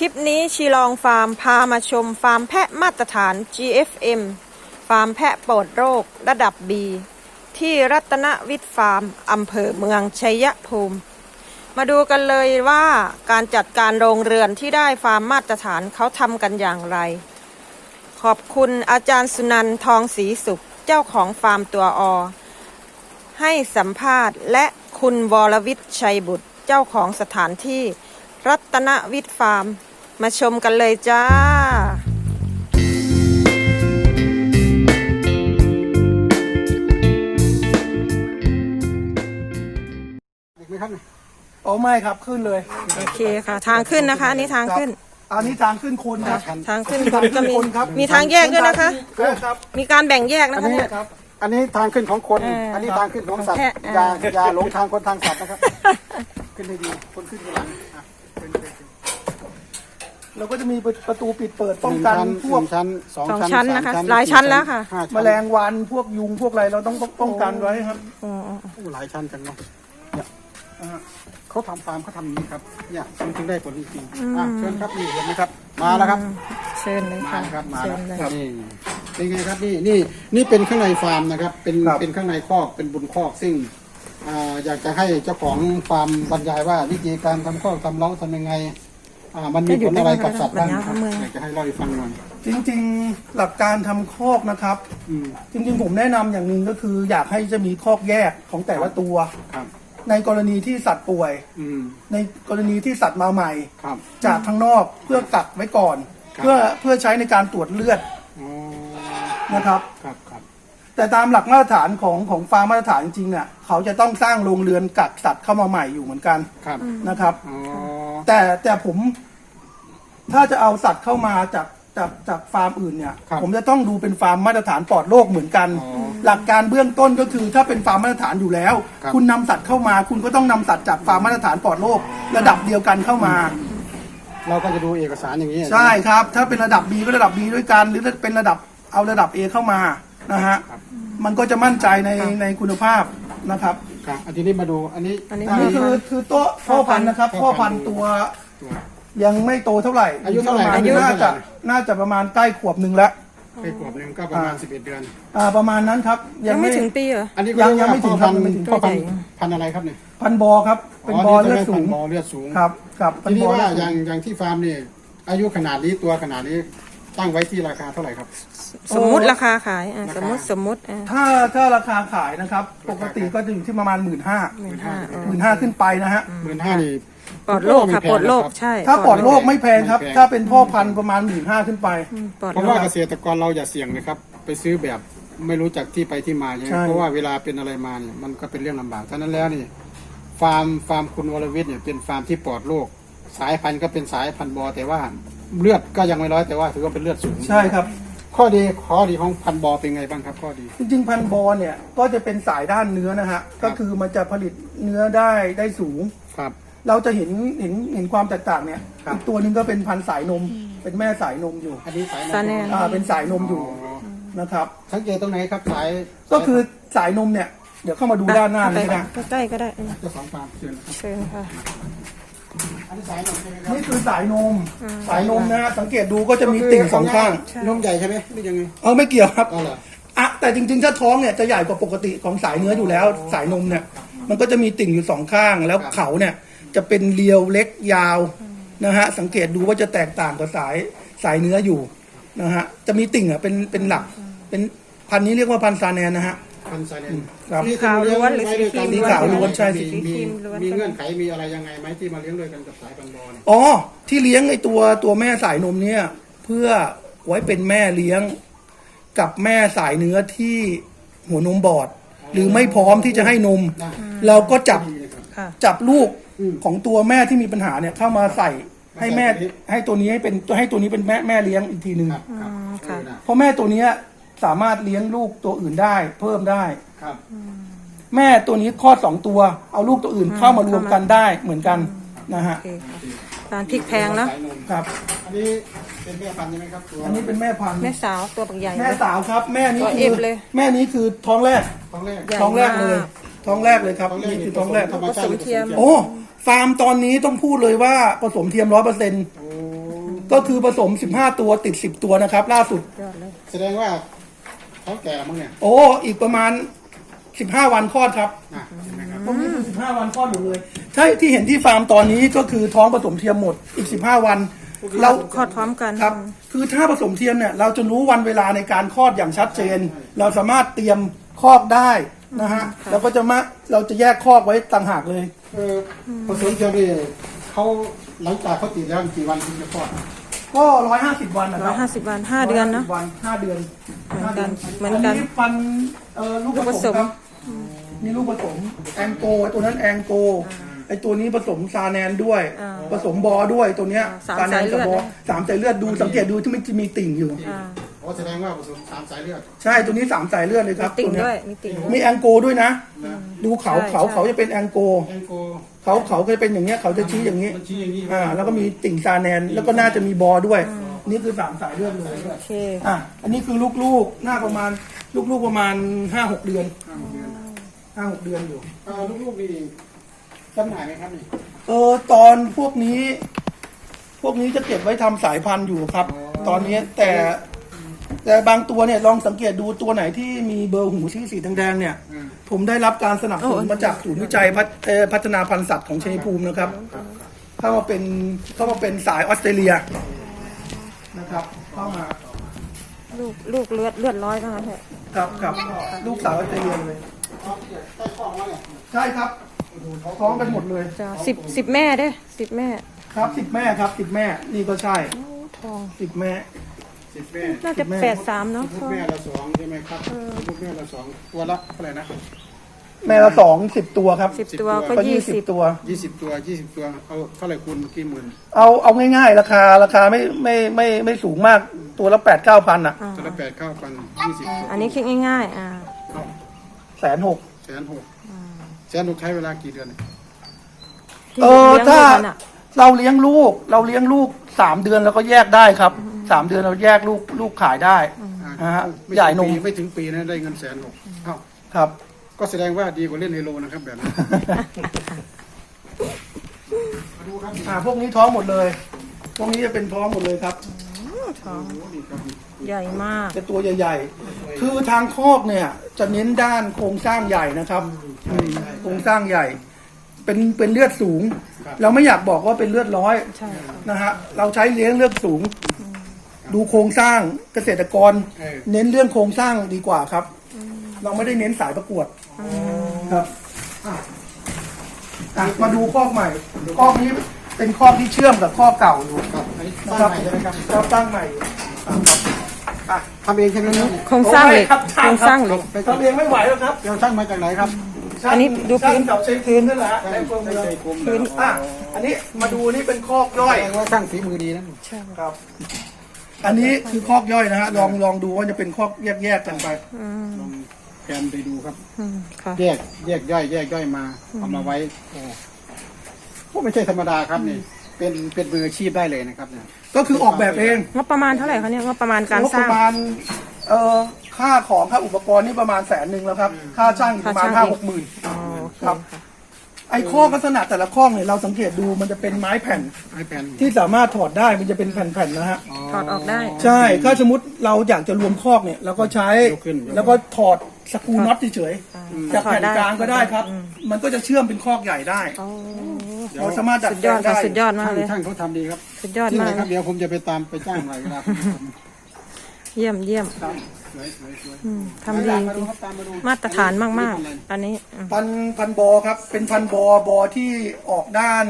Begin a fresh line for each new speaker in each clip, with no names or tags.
คลิปนี้ชีลองฟาร์มพามาชมฟาร์มแพะมาตรฐาน GFM ฟาร์มแพะปลอดโรคระดับ B ที่รัตนวิทย์ฟาร์มอำเภอเมืองชัยภูมิ มาดูกันเลยว่าการจัดการโรงเรือนที่ได้ฟาร์มมาตรฐานเขาทำกันอย่างไร ขอบคุณอาจารย์สุนันท์ทองศรีสุขเจ้าของฟาร์มตัวอ ให้สัมภาษณ์และคุณวรวิทย์ชัยบุตรเจ้าของสถานที่รัตนวิทย์ฟาร์ม มาชมกันเลยจ้า
อีกไหมครับเนี่ย
โอ้ไม่ครับขึ้นเลย
โอเคค่ะ ทางขึ้นนะคะอันนี้ทางขึ้น
อันนี้ทางขึ้นคนครับ
ทางขึ้นคนก็มี
คนครับ
มีทางแยกด้วยนะคะ
ครับ
มีการแบ่งแยก
อั
นะ
น
คะ
นี้
เนี่ย
ครับ
อันนี้ทางขึ้นของคน
เอออั
อันนี้ทางขึ้นของสัตว์
ของแพะ
อย่า
เออ
อย่าหลงทางคนทางสัตว์นะครับ ขึ้นได้ดีคนขึ้นทีหลังอะเป็นเป็นเป็น
เราก็จะมีประตูปิดเปิดป้อง
หนึ่
กัน
ชั้น
พวก
หนึ่งชั้นสอง
สอง
ชั้น
ชั้น
สาม
นะคะ
ชั้น
หลายชั้นแล้วค่ะ
ห้า
แมลงวันพวกยุงพวกอะไรเราต้องป้องกันไว้ครับ
อ๋อ
โอ้หลายชั้นจังเนาะเนี่ย
อ่า
เขาทำฟาร์มเขาทำอย่างนี้ครับเนี่ยมันถึงได้ผลจริงๆอะเชิญครับนี่เห็นไหมครับ มาแล้วครับ
เชิญเลย
มา
ค่ะ
ครับมา
เชิ
แล้ว
ญเลย
นี่เป็นไงครับนี่นี่นี่เป็นข้างในฟาร์มนะครับ เป็น
ครับ
เป็นข้างในคอกเป็นบุญคอกซึ่งอ่าอยากจะให้เจ้าของฟาร์มบรรยายว่าวิธีการทำคอกทำเล้าทำยังไง อ่ามันมีผลอะไรกับสัตว์บ้างครับอยากจะให้เล่าให้ฟังหน่อย
จริงๆ หลักการทำคอกนะครับ
อืม
จริงๆ ผมแนะนำอย่างหนึ่งก็คือ อยากให้จะมีคอกแยกของแต่ละตัว
ครับ
ในกรณีที่สัตว์ป่วย
อืม
ในกรณีที่สัตว์มาใหม่
ครับ
จากข้างนอกเพื่อกักไว้ก่อน
ครับ
เพื่อเพื่อใช้ในการตรวจเลือด
อ๋อ
นะครับ
ครับครับ
แต่ตามหลักมาตรฐานของของฟาร์มมาตรฐานจริงๆเนี่ยเขาจะต้องสร้างโรงเรือนกักสัตว์เข้ามาใหม่อยู่เหมือนกัน
ครับ
นะครับ
อ๋อ
แต่แต่ผม ถ้าจะเอาสัตว์เข้ามาจากจากจากฟาร์มอื่นเนี่ยผมจะต้องดูเป็นฟาร์มมาตรฐานปลอดโรคเหมือนกันหลักการเบื้องต้นก็คือถ้าเป็นฟาร์มมาตรฐานอยู่แล้วคุณนำสัตว์เข้ามา คุณก็ต้องนำสัตว์จากฟาร์มมาตรฐานปลอดโรคระดับเดียวกันเข้ามา
เราก็จะดูเอกสารอย่างนี้
ใช่ครับ ถ้าเป็นระดับ B ก็ระดับ B ด้วยกัน หรือเป็นระดับเอาระดับ A เข้ามานะฮะมันก็จะมั่นใจในในคุณภาพนะครับ
ครับอันนี้มาดูอันนี้
อันนี้
อันนี้คือคือโต๊ะพ่อพันธุ์นะครับพ่อพันธุ์ตัว
ตัว
ยังไม่โตเท่าไหร่
อายุเท่าไหร่
ประมณ
อายุ
น่าจะน่าจะประมาณใกล้ขวบหนึ่งแล้ว
ไปขวบหนึ่งก็ประมาณสิบเอ็ดเดือน
อ่าประมาณนั้นครับ
ยังไม่ถึงปีเหรอ
อันนี้
ยังยังไม่ถึงครับ
พ่อพัน
ยังไม่ถึง
พ่อพัน
ตัวใหญ่
พันธุ์อะไรครับเนี่ย
พันบอครับเป็นบอเลือดสู
พั
ง
นธุ์บอเลือดสูง
ครับครับพั
ที
น
นี้
บอ
ว่า
เลือด
อ
สู
ย่าง
ง
อย่างที่ฟาร์มนี่อายุขนาดนี้ตัวขนาดนี้ตั้งไว้ที่ราคาเท่าไหร่ครับ
สมมุติราคาขายอะสมมุติสมมุติอะ
ถ้าถ้าราคาขายนะครับ ปกติก็จะอยู่ที่ประมาณหมื่นห้า
หมื่นห้า
หมื่นห้าขึ้นไปนะฮะ
หมื่นห้านี่
ปลอดโรคค่ะปลอดโรคใช่
ถ้าปลอดโรคไม่แพงครับ
ไม่แพง
ถ้าเป็นพ่อพันธุ์ประมาณหมื่นห้าขึ้นไป
อืมปลอด
เพราะ
โร
ว่า
ค
เกษตรกรเราอย่าเสี่ยงนะครับ ไปซื้อแบบไม่รู้จักที่ไปที่มาใช่ไหม
ใช่
เพราะว่าเวลาเป็นอะไรมาเนี่ยมันก็เป็นเรื่องลำบากฉะนั้นแล้วนี่ฟาร์มฟาร์มคุณวรวิทย์เนี่ยเป็นฟาร์มที่ปลอดโรคสายพันธุ์ก็เป็นสายพันธุ์บอแต่ว่าเลือดก็ยังไม่ร้อยแต่ว่าถือว่าเป็นเลือดสูง
ใช่ครับ
ข้อดีข้อดีของพันธุ์บอเป็นไงบ้างครับ ข้อดี
จริงๆ พันธุ์บอเนี่ยก็จะเป็นสายด้านเนื้อนะฮะ ก็คือมันจะผลิตเนื้อได้ได้สูง
ครับ
เราจะเห็นเห็นเห็นความแตกต่างเนี่ย
ครับ
อีกตัวหนึ่งก็เป็นพันธุ์สายนม เป็นแม่สายนมอยู่
อันนี้สาย
ซาแนน
อ่าเป็นสายนมอยู่
อ๋อ
นะครับ
สังเกตตรงไหนครับสาย
ก็คือสายนมเนี่ย เดี๋ยวเข้ามาดูด้านหน้าเลยนะ
ใกล้ๆก็ได้อืม
เจ้าของฟาร์มเชิญนะครับ
เชิญค่ะ
อันนี้สายนมใช่ไหมครับ
นี่คือสายนม สายนมนะฮะสังเกตดูก็จะมีติ่งสองข้าง
นมใหญ่ใช่ไหมหรือยังไง
เออไม่เกี่ยวครับ
อ๋อเหรอ
อะแต่จริงๆ ถ้าท้องเนี่ยจะใหญ่กว่าปกติของสายเนื้ออยู่แล้ว สายนมเนี่ย มันก็จะมีติ่งอยู่สองข้างแล้ว
ครับ
เขาเนี่ย จะเป็นเรียวเล็กยาวนะฮะสังเกตดูว่าจะแตกต่างกับสายสายเนื้ออยู่นะฮะจะมีติ่งอะเป็นเป็นหลัก เป็นพันธุ์นี้เรียกว่าพันธุ์ซาแนนนะฮะ
พันธุ์สายนม
ครับ
นี่
ขาวล้วนหรือสีครีม
สีขาวล้วนใช่สี
สีค
มี
รีมล้วน
มีเงื่อนไขมีอะไรยังไงไหมที่มาเลี้ยงด้วยกันกับสายพันธุ์บอเนี่ย
อ๋อที่เลี้ยงไอตัวตัวแม่สายนมเนี่ย เพื่อไว้เป็นแม่เลี้ยงกับแม่สายเนื้อที่หัวนมบอด หรือไม่พร้อมที่จะให้นม
ได้
เราก็จับ
ดีนะครับ
ค่ะ
จับลูก
อืม
ของตัวแม่ที่มีปัญหาเนี่ยเข้ามาใส่ให้แม่
มาใส่ตัวนี้
ให้ตัวนี้ให้เป็นให้ตัวนี้เป็นแม่แม่เลี้ยงอีกทีหนึ่ง
ครับครับ
อืมค่ะ
เออนะ
เพราะแม่ตัวเนี้ยสามารถเลี้ยงลูกตัวอื่นได้ เพิ่มได้
ครับ
แม่ตัวนี้คลอดสองตัว เอาลูกตัวอื่นเข้ามารวมกันได้เหมือนกันนะฮะ
โอเคค่ะร้านพริกแพงเนอะ
สายม
ครับ
อันนี้เป็นแม่พันธุ์ใช่ไหมครับตัว
อันนี้เป็นแม่พันธุ์
แม่สาวตัวบักใหญ่
แม่สาวครับ แม่นี้
ตัว
คื
เอ
อ
ฟเลย
แม่นี้คือท้องแรก
ท้องแรก
ใหญ่
ท้องแรกเลย
มาก
ท้องแรกเลยครับ
ท้องแรก
นี่คือท้องแรก
ธรรมชาติ
ผสมเทียม
โอ้ ฟาร์มตอนนี้ต้องพูดเลยว่าผสมเทียมร้อยเปอร์เซ็นต์
โอ้
ก็คือผสม15ตัวติด10ตัวนะครับ ล่าสุด
ยอดเลย
แสดงว่าเขาแก่แล้วมั้งเนี่ย
โอ้อีกประมาณ15วันคลอดครับ
อะเห็นไหมครับ
ตรงนี้คือ15วันคลอดหมดเลยใช่ที่เห็นที่ฟาร์มตอนนี้ก็คือท้องผสมเทียมหมดอีก15วัน เรา
คลอดพร้อมกัน
ครับ คือถ้าผสมเทียมเนี่ย เราจะรู้วันเวลาในการคลอดอย่างชัดเจน เราสามารถเตรียมคลอดได้ นะฮะแล้วก็จะมาเราจะแยกคลอดไว้ต่างหากเลย
เออผสมเทียมนี่เขาหลังจากเขาติดแล้วกี่วันถึงจะคลอด
ก็150วันนะค
ร้อ
รั
ย
บ
ห้าสิบวันห้าเดือนเนาะ
150วันห้าเดือน
เหมือนกัน
ห้าดื
เหมือนกัน
ฟันเอ่อลูก
ลูก
ผ
ผ
ส
ส
ม
ม
ครับนี่ลูกผสมแองโกไอ้ตัวนั้นแองโกไอตัวนี้ผสมซาแนนด้วย
อ่า
ผสมบอด้วยตัวเนี้ย
สาม
ซาแนน
สายเลื
กั
อด
บอ
นะ
สามสายเลือดดูสังเกตดูที่มันจะมีติ่งอยู่
อ่า
โอ้แสดงว่าผสมสามสายเลือด
ใช่ตัวนี้สามสายเลือดเลยครับ
ติ่ง
ตัวเนี้
ด้วยมีติ่งด้วย
มีแองโกด้วยนะ
นะ
ดูเขา
ใช่
เขา
ใช่
เขาจะเป็นแองโก
แองโก
เขาเขาก็จะเป็นอย่างเงี้ยเขาจะชี้อย่างนี้
มันชี้อย่างนี้
อ่า แล้วก็มีติ่งซาแนน แล้วก็น่าจะมีบอด้วย นี่คือสามสายเลือดเลย
โอเค
อะอันนี้คือลูกๆหน้าประมาณลูกๆประมาณห้าหกเดือน
ห้าหกเดือน
ห้าหกเดือนอยู่
เออลูกๆนี่จำหน่ายไหมครับนี่
เออตอนพวกนี้ พวกนี้จะเก็บไว้ทำสายพันธุ์อยู่ครับ ตอนนี้แต่ แต่บางตัวเนี่ยลองสังเกตดูตัวไหนที่มีเบอร์หูที่สีแดงๆเนี่ย
อืม
ผมได้รับการสนับสนุน
โอ้
มาจากศูนย์วิจัยพัฒเอ่อพัฒนาพันธุ์สัตว์ของชัยภูมินะครับ เข้ามาเป็นเข้ามาเป็นสายออสเตรเลียนะครับเข้ามา
ลูกลูกเลือดเลือดร้อยนะคะแท้
ครับครับลูกสาวออสเตรเลียเลย
ใต้ท้องแล้วเนี่ย
ใช่ครับท้องกันหมดเลย
จ้าสิบสิบแม่เด้สิบแม่
ครับสิบแม่ครับสิบแม่นี่ก็ใช่
โอ้ทอง
สิบแม่
สิบแม่
น่าจะแปดสามเนาะ
ลูกแม่ละสองใช่ไหมครับลูกแม่ละสองตัวละเท่าไหร่นะ
แม่ละสองสิบตัวครับ
สิบตัวก็
ก็
ยี่
ยี่
สิ
สิ
บบ
ตัว
ยี่สิบตัวยี่สิบตัวเอาเท่าไหร่คูณกี่หมื่น
เอาเอาง่ายๆ ราคาราคาไม่ไม่ไม่ไม่สูงมากตัวละแปดเก้าพันอะ
อ่า
ตัวละแปดเก้าพันยี่สิบตัว
อันนี้คิดง่ายๆ อ่า
เอา
แสนหก
แสนหกแสนหกใช้เวลากี่เดือนเนี่ย
ที่
เออ
เลี้ยง
ถ้า
ลูกมันอะ
เราเลี้ยงลูก เราเลี้ยงลูกสามเดือนแล้วก็แยกได้ครับ สามเดือนเราแยกลูกลูกขายได้
อ่า
ฮะ
ไม่
ใหญ่นม
ปีไม่ถึงปีนะได้เงินแสนหกเอ้า
ครับ
ก็แสดงว่าดีกว่าเล่นไฮโลนะครับแบบนี้มาดูครับ
อ่าพวกนี้ท้องหมดเลย พวกนี้จะเป็นท้องหมดเลยครับ
ทอง
โอ้ดีครับ
ใหญ่มาก
จะตัวใหญ่ๆ คือทางคอกเนี่ยจะเน้นด้านโครงสร้างใหญ่นะครับอืมโครงสร้างใหญ่ เป็นเป็นเลือดสูง เราไม่อยากบอกว่าเป็นเลือดร้อย
ใช่ค่ะ
นะฮะ เราใช้เลี้ยงเลือดสูง ดูโครงสร้างเกษตรกร
เออ
เน้นเรื่องโครงสร้างดีกว่าครับ เราไม่ได้เน้นสายประกวดครับอะอะมาดูคอกใหม่คอกนี้เป็นคอกที่เชื่อมกับคอกเก่าอยู่
ครับอันนี้
นะ
ส
ครั
ร้าง
บ
ใหม่ใช่ไหมครับ
เราตั้งใหม่อยู่อะ
ทำเองใช่ไหมเนี่ย
โครงสร้างเหล็ก
โอ้ยครับ
โครงสร้างเหล็ก
ทำเองไม่ไหวแล้วครับ
เราสร้างมาจากไหนครับ
อันนี้ดูพื้น
ช่างเก่าใช้พื้นนั่นแหละฮะในเมือง
ใช้ใช้กรม
พื้นอะอันนี้มาดูนี่เป็นคอกย่
แส
อย
ดงว่าสร้างฝีมือดีนะ
ใช่
ครับ อันนี้คือคอกย่อยนะฮะลองลองดูว่าจะเป็นคอกแยกๆกันไป
อืม
ลองแกนไปดูครับ
อืมค่ะ
แยกแยกย่อย แยกย่อยมาเอามาไว้โอ้พวกไม่ใช่ธรรมดาครับนี่เป็นเป็นมืออาชีพได้เลยนะครับเนี่ย
ก็คือออกแบบเอง
งบประมาณเท่าไหร่คะเนี่ยงบประมาณการ
งบ
ส
ป
ร้าง
ระมาณเอ่อค่าของค่าอุปกรณ์นี่ประมาณแสนหนึ่งแล้วครับ ค่าช่างอีกประมาณ
ค่า
ห้า
ช่าง
หกหมื่น
อ๋อโอเค
ครับ
ค่ะ
ไอ้ข้อลักษณะแต่ละข้อเนี่ยเราสังเกตดูมันจะเป็นไม้แผ่น
ไอแผ่น
ที่สามารถถอดได้มันจะเป็นแผ่นๆนะฮะ
ถอดออกได้
ใช่ถ้าสมมติเราอยากจะรวมคอกเนี่ยเราก็ใช้
ยกขึ้น
แล้วก็ถอดสกรูน็อตเฉย
อ่า
ๆจากแผ่นกลางก็ได้ครับ
อืม
มันก็จะเชื่อมเป็นคอกใหญ่ได้
โอ้
เราสามารถดัด
สุด
แป
ย
ล
อด
ง
ค่ะ
ได้
สุดยอดมาก
ช่าง
เลย
ช่างเขาทำดีครับ
สุดยอด
ที่ไหน
มาก
ครับเดี๋ยวผมจะไปตามไปจ้างหน่อยเวลาผมท
เยี่ยมเยี่ยมำ
ครับส วยสวยสวย
อืมทำดี
ตาม
จ
มาดู
ริง
ครับตามมาดู
มาตรฐานมาก ๆ อันนี้อืม
พันพันบอครับ เป็นพันบอบอที่ออกด้าน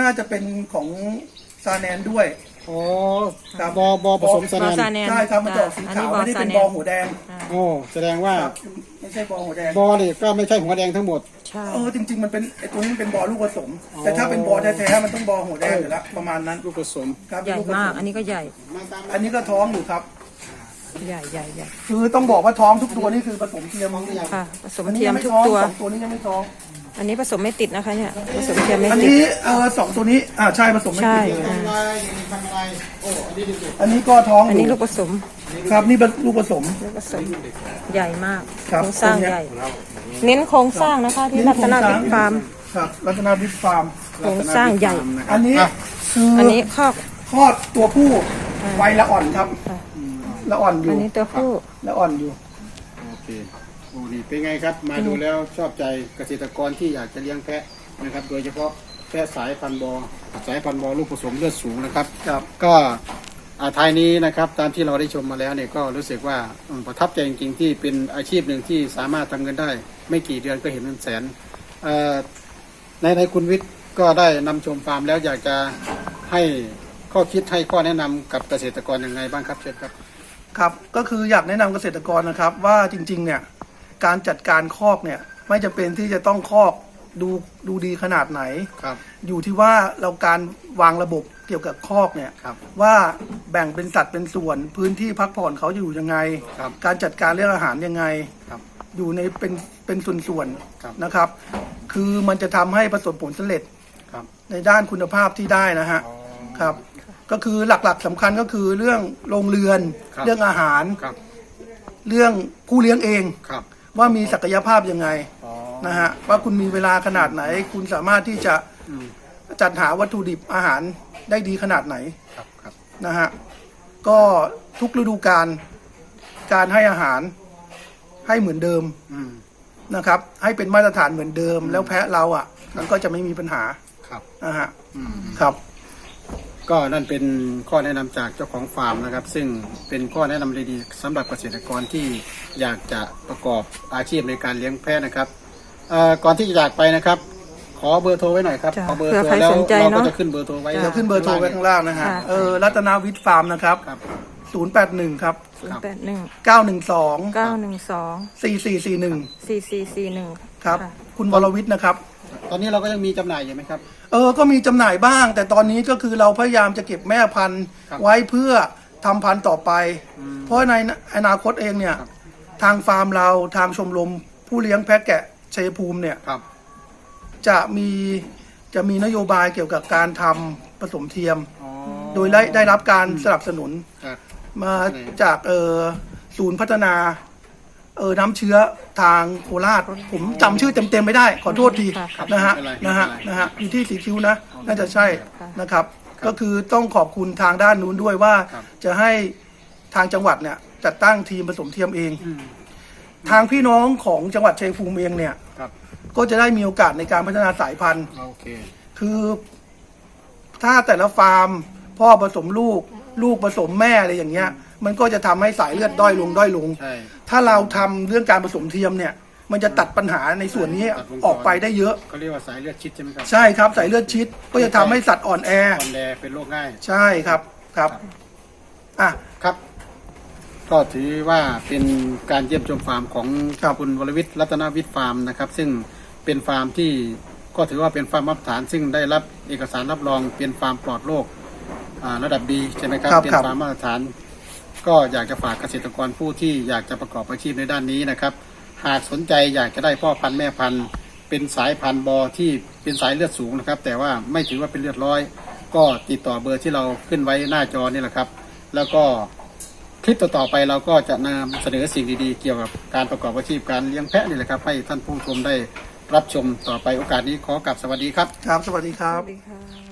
น่าจะเป็นของซาแนนด้วย
โอ้
ครับ
บอบอผสมส
บอ
แนน
ซาแนน
ใช่ครับมันจะออกสี
อัน
ขา
นี้
ว
บอ
ไม่ได้
ซา
เป็น
แน
บอนหัวแดง
โอ้แสดงว่า
ครับไม่ใช่บอหัวแดง
บอนี่ก็ไม่ใช่หัวแดงทั้งหมด
ใช่
เออจริง ๆ มันเป็นไอตัวนี้มันเป็นบอลูกผสมแต่ถ้าเป็นบอแท้ๆมันต้องบอหัวแดงอยู่แล้วประมาณนั้น
ลูกผสม
ครับ
ใหญ่
ลูผส
มาก อันนี้ก็ใหญ่
มาตาม
อันนี้ก็ท้องอยู่ครับ
ใหญ่ใหญ่ใหญ่
คือต้องบอกว่าท้องทุกตัวนี่คือผสมเทียม
ค่ะผสม
อันนี้
เทีย
ยั
ม
งไม่
ทุก
ท้อง
ตัว
สองตัวนี้ยังไม่ท้อง
อันนี้ผสมไม่ติดนะคะเนี่ยผสมเทียมไม่
อัน
ติด
นี้เออสองตัวนี้อ่าใช่ผสมไม่
ใช่
ติด
ทำอะไรทำอะไรโอ้อันนี้ดีสุด
อันนี้ก็ท้อง
อันนี้
ยู่
ลูกผสม
ครับนี่เป็นลูกผสม
ลูกผสมใหญ่มาก
ครับ
โครงสร้าง
ตรงเนี้ย
ใหญ่ เน้นโครงสร้างนะคะ ที่รัตนวิทย์ฟาร์ม
ครับรัตนาวิทย์ฟาร์ม
โครงสร้างใหญ่
อันนี้คือ
อั
อั
นนี้คอก
คลอดตัวผู้วัยละอ่อนครับ
อืม
ละอ่อนอ
อั
ยู่
นนี้ตัวผู้
ละอ่อนอยู่
โอเคโอ้นี่เป็นไงครับ มาดูแล้วชอบใจเกษตรกรที่อยากจะเลี้ยงแพะนะครับ โดยเฉพาะแพะสายพันธุ์บอสายพันธุ์บอลูกผสมเลือดสูงนะครับ
ครับ
ก็อาท้ายนี้นะครับตามที่เราได้ชมมาแล้วเนี่ยก็รู้สึกว่าอืมประทับใจจริงๆที่เป็นอาชีพหนึ่งที่สามารถทำเงินได้ ไม่กี่เดือนก็เห็นเงินแสนเอ่อในในคุณวิทย์ก็ได้นำชมฟาร์มแล้วอยากจะให้ข้อคิดให้ข้อแนะนำกับเกษตรกรยังไงบ้างครับเชิญครับ
ครับก็คืออยากแนะนำเกษตรกรนะครับ ว่าจริงๆเนี่ยการจัดการคอกเนี่ยไม่จำเป็นที่จะต้องคอกดูดูดีขนาดไหน
ครับ
อยู่ที่ว่าเราการวางระบบเกี่ยวกับคอกเนี่ย
ครับ
ว่าแบ่งเป็นสัดเป็นส่วนพื้นที่พักผ่อนเขาอยู่ยังไง
ครับ
การจัดการเรื่องอาหารยังไง
ครับ
อยู่ในเป็นเป็นส่วน
ครับ
ๆนะครับ คือมันจะทำให้ประสบผลสำเร็จ
ครับ
ในด้านคุณภาพที่ได้นะฮะ
อ๋อ
ครับ ก็คือหลักๆสำคัญก็คือเรื่องโรงเรือน
ครับ
เรื่องอาหาร
ครับ
เรื่องผู้เลี้ยงเอง
ครับ
ว่ามีศักยภาพยังไง
อ๋อ
นะฮะว่าคุณมีเวลาขนาดไหน คุณสามารถที่จะ
อืม
จัดหาวัตถุดิบอาหารได้ดีขนาดไหน
ครับครับ
นะฮะก็ทุกฤดูกาลการให้อาหารให้เหมือนเดิม
อืม
นะครับ ให้เป็นมาตรฐานเหมือนเดิม แล้วแพะเราอะมันก็จะไม่มีปัญหา
ครับ
นะฮะ
อืม
ครับ
ก็นั่นเป็นข้อแนะนำจากเจ้าของฟาร์มนะครับ ซึ่งเป็นข้อแนะนำดีๆสำหรับเกษตรกรที่อยากจะประกอบอาชีพในการเลี้ยงแพะนะครับเอ่อก่อนที่จะจากไปนะครับ ขอเบอร์โทรไว้หน่อยครับ
จ้ะ
ขอเบอร์
เผื่อ
โทร
ใคร
แล้ว
สนใจ
เราก็
เนอะ
จะขึ้นเบอร์โทรไว้
เดี๋ยวขึ้นเบอร์โทรไว้ข้างล่างนะฮะ
ค่ะ
เออรัตนาวิทย์ฟาร์มนะครับ
ครับ
081ครับ
ศูนย์แปดหนึ่ง
912
เก้าหนึ่งสอง
4441
สี่สี่สี่หนึ่ง
ครับ คุณวรวิทย์นะครับ
ตอนนี้เราก็ยังมีจำหน่ายอยู่ไหมครับ
เออ ก็มีจำหน่ายบ้าง แต่ตอนนี้ก็คือเราพยายามจะเก็บแม่พันธุ์
ครับ
ไว้เพื่อทำพันธุ์ต่อไป
อืม
เพราะในอนาคตเองเนี่ย
ครับ
ทางฟาร์มเราทางชมรมผู้เลี้ยงแพะแกะชัยภูมิเนี่ย
ครับ
จะมีจะมีนโยบายเกี่ยวกับการทำผสมเทียม
อ๋อ
โดยได้ได้รับการสนับสนุน
ครับ
มาจากเออศูนย์พัฒนา เออน้ำเชื้อทางโคราช ผมจำชื่อเต็มๆไม่ได้ ขอโทษที
ค่ะ
นะฮะ
ไม่เป็นไร
นะฮะ
ไม่เป็นไร
นะฮะอยู่ที่สีคิ้วนะ น่าจะใช่
ค่ะ
นะครับ ก็คือต้องขอบคุณทางด้านนู้นด้วยว่า
ครับ
จะให้ทางจังหวัดเนี่ยจัดตั้งทีมผสมเทียมเอง
อืม
ทางพี่น้องของจังหวัดชัยภูมิเองเนี่ย
ครับ
ก็จะได้มีโอกาสในการพัฒนาสายพันธุ์
โอเค
คือถ้าแต่ละฟาร์ม พ่อผสมลูก ลูกผสมแม่อะไรอย่างเงี้ย มันก็จะทำให้สายเลือดด้อยลงด้อยลง
ใช่
ถ้าเราทำเรื่องการผสมเทียมเนี่ย มันจะตัดปัญหาในส่วนนี้
ตัดวงจร
ออกไปได้เยอะ
เขาเรียกว่าสายเลือดชิดใช่ไหมครับ
ใช่ครับสายเลือดชิดก็จะทำให้สัตว์อ่อนแอ
อ่อนแอเป็นโรคง่าย
ใช่ครับครับอะ
ครับ ก็ถือว่าเป็นการเยี่ยมชมฟาร์มของ
ครับ
คุณวรวิทย์รัตนวิทย์ฟาร์มนะครับ ซึ่งเป็นฟาร์มที่ก็ถือว่าเป็นฟาร์มมาตรฐาน ซึ่งได้รับเอกสารรับรองเป็นฟาร์มปลอดโรคอ่าระดับดีใช่ไหมครับ
ครับ
เป็น
ครับ
ฟาร์มมาตรฐาน ก็อยากจะฝากเกษตรกรผู้ที่อยากจะประกอบอาชีพในด้านนี้นะครับ หากสนใจอยากจะได้พ่อพันธุ์แม่พันธุ์ เป็นสายพันธุ์บอที่เป็นสายเลือดสูงนะครับ แต่ว่าไม่ถือว่าเป็นเลือดร้อย ก็ติดต่อเบอร์ที่เราขึ้นไว้หน้าจอนี่แหละครับ แล้วก็คลิปต่อๆไปเราก็จะนำเสนอสิ่งดีๆ เกี่ยวกับการประกอบอาชีพการเลี้ยงแพะนี่แหละครับ ให้ท่านผู้ชมได้รับชมต่อไปโอกาสนี้ขอกลับสวัสดีครับ
ครับ สวัสดีครั
ส
บ
วัสดีค่ะ